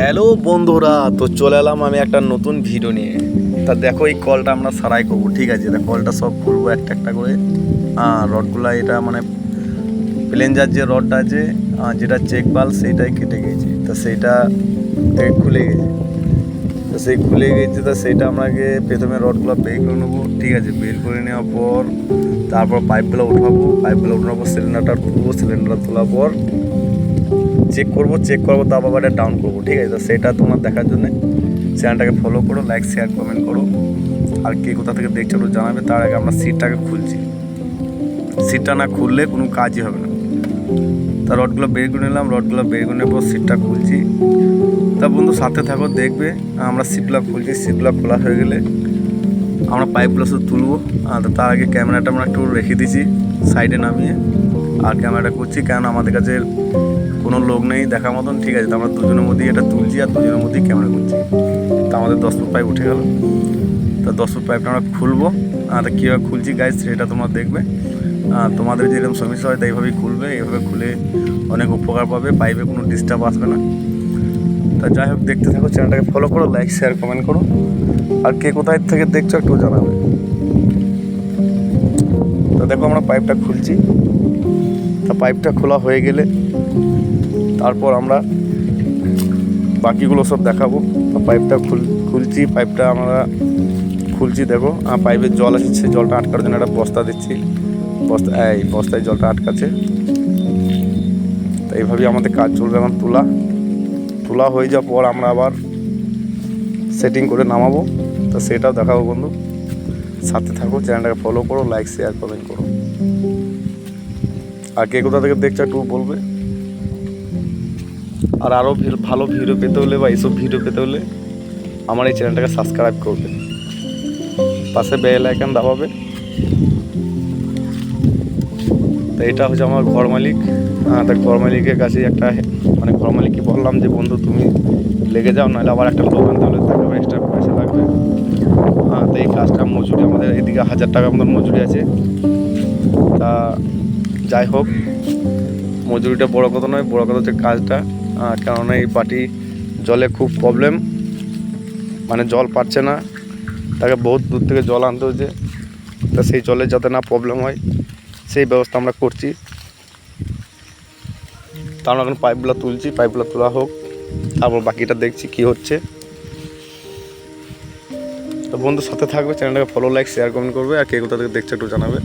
Hello বন্ধুরা, তো চলে এলাম আমি একটা নতুন ভিডিও নিয়ে। তা দেখো এই কলটা আমরা সারাই করব, ঠিক আছে? কলটা সব করব একটা একটা করে। হ্যাঁ রডগুলা এটা মানে প্লেঞ্জার যে রডটা আছে যেটা চেক বাল সেইটাই কেটে গেছে। তা সেইটা খুলে গেছে। তো সেই খুলে গেছে, তা সেইটা আমাকে প্রথমে রডগুলো বের করে নেব, ঠিক আছে? বের করে নেওয়ার পর তারপর পাইপগুলো উঠাবো। পাইপগুলো উঠানোর পর সিলিন্ডারটা তুলবো সিলিন্ডার তোলার পর চেক করব চেক করব তারপর আবার ডাউন করব, ঠিক আছে? তো সেটা তোমার দেখার জন্য। চ্যানেলটাকে ফলো করো লাইক শেয়ার কমেন্ট করো। আর কে কোথা থেকে দেখছ জানাবে, তার আগে আমরা সিটটাকে খুলছি। সিটটা না খুললে কোনো কাজই হবে না। তা রডগুলো বের করে নিলাম, রডগুলো বের করে পর সিটটা খুলছি। তা বন্ধু, সাথে থাকো, দেখবে আমরা সিটগুলো খুলছি সিটগুলো খোলা হয়ে গেলে আমরা পাইপগুলো শুধু তুলবো। আর তার আগে ক্যামেরাটা আমরা একটু রেখে দিয়েছি সাইডে নামিয়ে। আর ক্যামেরাটা করছি কেন আমাদের কাছে কোনো লোক নেই, দেখার মতন, ঠিক আছে, তো আমরা দুজনের মধ্যেই এটা তুলছি আর দুজনের মধ্যেই ক্যামেরা করছি। তো আমাদের দশ ফুট পাইপ উঠে গেল। তো দশ ফুট পাইপটা আমরা খুলবো। আর কীভাবে খুলছি গাইজ সেটা তোমরা দেখবে। তোমাদের যেরকম সমস্যা হয় তো এইভাবেই খুলবে। এইভাবে খুলে অনেক উপকার পাবে। পাইপে কোনো ডিস্টার্ব আসবে না। তা যাই হোক, দেখতে থাকো চ্যানেলটাকে ফলো করো লাইক শেয়ার কমেন্ট করো। আর কে কোথায় থেকে দেখছ একটু জানাবে। তো দেখো আমরা পাইপটা খুলছি। তা পাইপটা খোলা হয়ে গেলে তারপর আমরা বাকিগুলো সব দেখাবো। পাইপটা খুল, খুলছি, পাইপটা আমরা খুলছি, দেখো। আর পাইপের জল আসছে, জলটা আটকার জন্য একটা বস্তা দিচ্ছি। বস্তা, এই বস্তায় জলটা আটকাচ্ছে। তো এইভাবেই আমাদের কাজ চলবে এখন তোলা। তোলা হয়ে যাওয়ার পর আমরা আবার সেটিং করে নামাবো। তো সেটাও দেখাবো বন্ধু। সাথে থাকো, চ্যানেলটাকে ফলো করো লাইক শেয়ার কমেন্ট করো। আর কে কোথা থেকে দেখছ একটু বলবে। আর আরও ভালো ভিডিও পেতে হলে বা এইসব ভিডিও পেতে হলে আমার এই চ্যানেলটাকে সাবস্ক্রাইব করবে। পাশে বেল আইকন দাবাবে। তো এটা হচ্ছে আমার ঘর মালিক। হ্যাঁ তা ঘর মালিকের কাছে একটা মানে ঘর মালিককে বললাম যে, বন্ধু, তুমি লেগে যাও, নাহলে আবার একটা লোক আনতে হলে তাকে এক্সট্রা পয়সা লাগবে। হ্যাঁ তো এই কাজটা মজুরি, আমাদের এদিকে হাজার টাকার মতন মজুরি আছে। তা যাই হোক, মজুরিটা বড় কথা নয়, বড় কথা হচ্ছে কাজটা। কেননা এই পার্টি জলে খুব প্রবলেম মানে জল পাচ্ছে না। তাকে বহুত দূর থেকে জল আনতে হচ্ছে তা সেই জলে যাতে না প্রবলেম হয়, সেই ব্যবস্থা আমরা করছি। তা আমরা এখন পাইপগুলো তুলছি পাইপগুলো তোলা হোক, তারপর বাকিটা দেখছি কি হচ্ছে। তো বন্ধুর সাথে থাকবে চ্যানেলটাকে ফলো লাইক শেয়ার কমেন্ট করবে, আর কে কোথা থেকে দেখছে একটু জানাবে।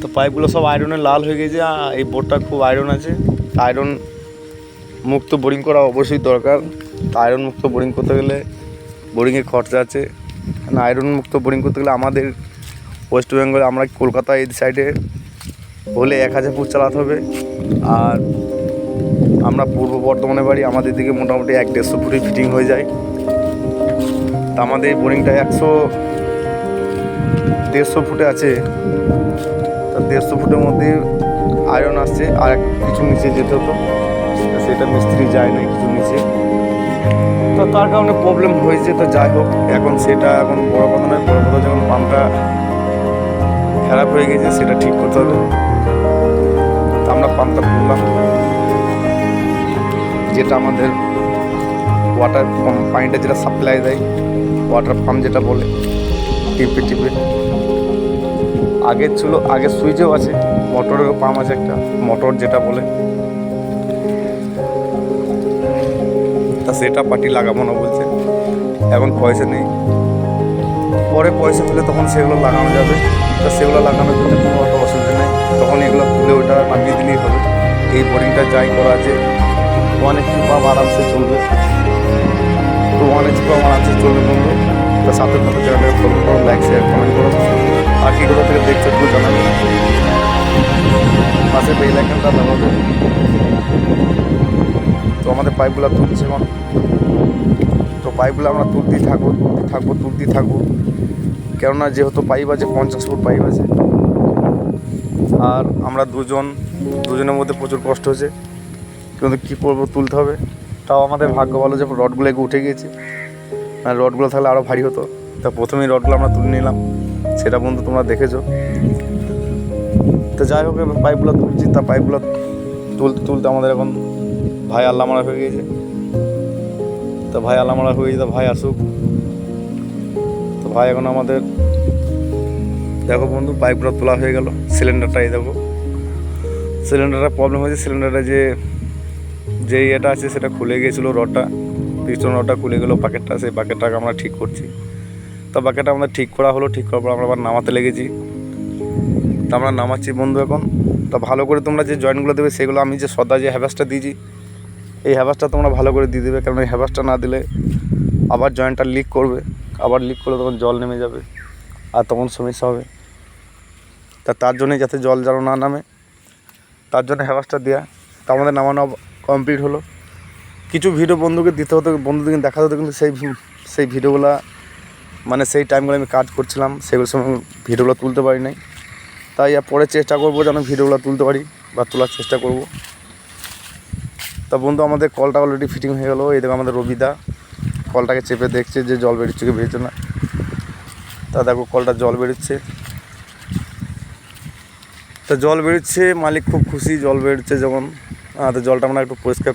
তো পাইপগুলো সব আয়রনে লাল হয়ে গেছে এই বোর্ডটা খুব আয়রন আছে। আয়রন মুক্ত বোরিং করা অবশ্যই দরকার। তো আয়রন মুক্ত বোরিং করতে গেলে বোরিংয়ের খরচা আছে। আয়রন মুক্ত বোরিং করতে গেলে আমাদের ওয়েস্ট বেঙ্গলে, আমরা কলকাতা এই সাইডে হলে এক হাজার ফুট চালাতে হবে। আর আমরা পূর্ব বর্ধমানে বাড়ি, আমাদের দিকে মোটামুটি এক দেড়শো ফুটই ফিটিং হয়ে যায়। তা আমাদের বোরিংটা একশো দেড়শো ফুটে আছে। দেড়শো ফুটের মধ্যে আয়রন আসছে, আর কিছু নিচে যেতে হতো। সেটা মিস্ত্রি যায় না কিছু নিচে। তো তার কারণে প্রবলেম হয়েছে, তো যাই হোক, এখন সেটা এখন বড় কথা নয়, বড় কথা যখন পাম্পটা খারাপ হয়ে গেছে, সেটা ঠিক করতে হবে। তা আমরা পাম্পটা খুললাম। যেটা আমাদের ওয়াটার পানিটা যেটা সাপ্লাই দেয় ওয়াটার পাম্প যেটা বলে, টিপে টিপে। আগের ছিল, আগের সুইচেও আছে, মোটরেরও পাম্প আছে একটা, মোটর যেটা বলে। তা সেটা পার্টি লাগাবো না বলছে, এখন পয়সা নেই। পরে পয়সা পেলে তখন সেগুলো লাগানো যাবে। তা সেগুলো লাগানোর জন্য কোনো অত অসুবিধা নেই। তখন এগুলো তুলে ওটা নামিয়ে দিলেই হবে। এই বোরিংটা যাই করা আছে ওয়ান এইচপি পাম্প আরামসে চলবে। তো ওয়ান এইচপি পাম্প আরামসে চলবে বন্ধু। তা সাথে সাথে চ্যানেলটাকে ফলো করো লাইক শেয়ার কমেন্ট করো। কোথা থেকে দেখছ একটু জানাবে পাশে বেল আইকনটা দাবাবে তো আমাদের পাইপগুলো তুলছে এখন। তো পাইপগুলো আমরা তুলতেই থাকব তুলতে থাকব, তুলতেই থাকব। কেননা যেহেতু পাইপ আছে, পঞ্চাশ ফুট পাইপ আছে। আর আমরা দুজন, দুজনের মধ্যে প্রচুর কষ্ট হয়েছে। কিন্তু কী করব, তুলতে হবে। তাও আমাদের ভাগ্য ভালো যে রডগুলো উঠে গিয়েছে। রডগুলো থাকলে আরও ভারী হতো। তা প্রথমেই রডগুলো আমরা তুলে নিলাম। সেটা বন্ধু তোমরা দেখেছ। তো যাই হোক এবার পাইপগুলো তুলছি, তা পাইপগুলো তুলতে তুলতে আমাদের এখন ভাই আল্লাহ মারা হয়ে গিয়েছে। তো ভাই আল্লাহ মারা হয়ে গেছে তো ভাই আসুক। তো ভাই এখন আমাদের, দেখো বন্ধু পাইপটা তোলা হয়ে গেল সিলিন্ডারটা এই দেখো। সিলিন্ডারটা প্রবলেম হয়েছে সিলিন্ডারটা যে যে ইয়েটা আছে সেটা খুলে গিয়েছিল, রডটা পিছন রডটা খুলে গেলো বাকেটটা সেই বাকেটটাকে আমরা ঠিক করছি। তো বাকিটা আমাদের ঠিক করা হলো, ঠিক করার পর আমরা আবার নামাতে লেগেছি। তো আমরা নামাচ্ছি বন্ধু এখন। তো ভালো করে তোমরা যে জয়েন্টগুলো দেবে সেগুলো আমি যে সদা যে হ্যাভাসটা দিয়েছি, এই হ্যাভাসটা তোমরা ভালো করে দিয়ে দেবে। কারণ এই হ্যাভাসটা না দিলে আবার জয়েন্টটা লিক করবে। আবার লিক করলে তখন জল নেমে যাবে আর তখন সমস্যা হবে। তা তার জন্যে যাতে জল যেন না নামে, তার জন্য হ্যাভাসটা দেওয়া তা আমাদের নামানো কমপ্লিট হলো। কিছু ভিডিও বন্ধুকে দিতে হতো বন্ধুদেরকে দেখাতে হতো, কিন্তু সেই সেই ভিডিওগুলো মানে সেই টাইমগুলো আমি কাজ করছিলাম সেগুলোর সময় ভিডিওগুলো তুলতে পারি নাই। তাই আর পরে চেষ্টা করব যেন ভিডিওগুলো তুলতে পারি বা তোলার চেষ্টা করব। তা বন্ধু, আমাদের কলটা অলরেডি ফিটিং হয়ে গেলো। এই দেখো আমাদের রবিদা, কলটাকে চেপে দেখছে যে জল বেরোচ্ছে কি বেরোচ্ছে না। তা দেখো কলটা জল বেরোচ্ছে। তা জল বেরোচ্ছে, মালিক খুব খুশি, জল বেরোচ্ছে যখন। তো জলটা আমরা একটু পরিষ্কার